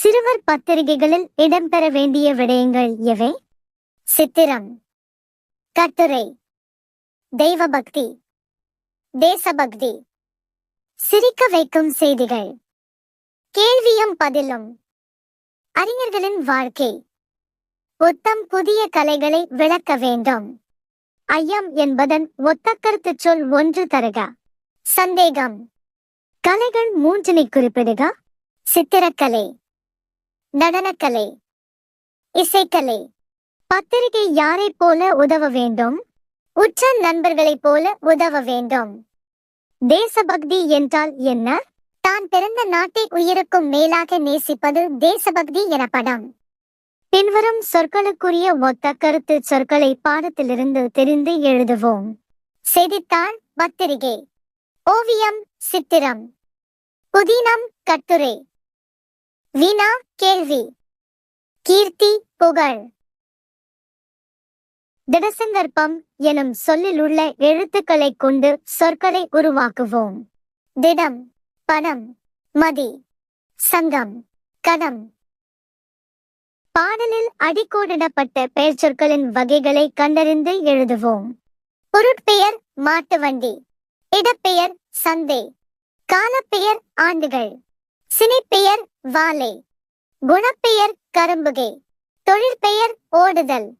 சிறுவர் பத்திரிகைகளில் இடம்பெற வேண்டிய விடயங்கள் எவை? சித்திரம். கட்டுரை. தெய்வபக்தி. தேசபக்தி. சிரிக்க வைக்கும் செய்திகள். கேள்வியும் பதிலும். அறிஞர்களின் வாழ்க்கை. ஒத்தம் புதிய கலைகளை விளக்க வேண்டும். ஐயம் என்பதன் ஒத்த கருத்துச் சொல் ஒன்று தருக. சந்தேகம். கலைகள் மூன்றினை குறிப்பிடுக. சித்திரக்கலை. நடனக்கலை இசைக்கலை பத்திரிகை யாரைப் போல உதவ வேண்டும்? உற்ற நண்பர்களைப் போல உதவ வேண்டும். தேசபக்தி என்றால் என்ன? தான் பிறந்த நாட்டை உயிருக்கும் மேலாக நேசிப்பது தேசபக்தி எனப்படும் பின்வரும் சொற்களுக்குரிய ஒத்த கருத்து சொற்களை பாடத்திலிருந்து தெரிந்து எழுதுவோம். செய்தித்தாள் பத்திரிகை. ஓவியம் சித்திரம். புதினம் கட்டுரை. வீணா கேள்வி. கீர்த்தி புகழ். திடசங்கற்பம் எனும் சொல்லில் உள்ள எழுத்துக்களைக் கொண்டு சொற்களை உருவாக்குவோம். திடம் பணம் மதி. சங்கம் கணம். பாடலில் அடிக்கோடிடப்பட்ட பெயர் சொற்களின் வகைகளை கண்டறிந்து எழுதுவோம். பொருட்பெயர் மாட்டு வண்டி இடப்பெயர் சந்தை காலப்பெயர் ஆண்டுகள். சினைப்பெயர் வாலே குணப்பெயர் கரும்புகை தொழிற்பெயர் ஓடுதல்.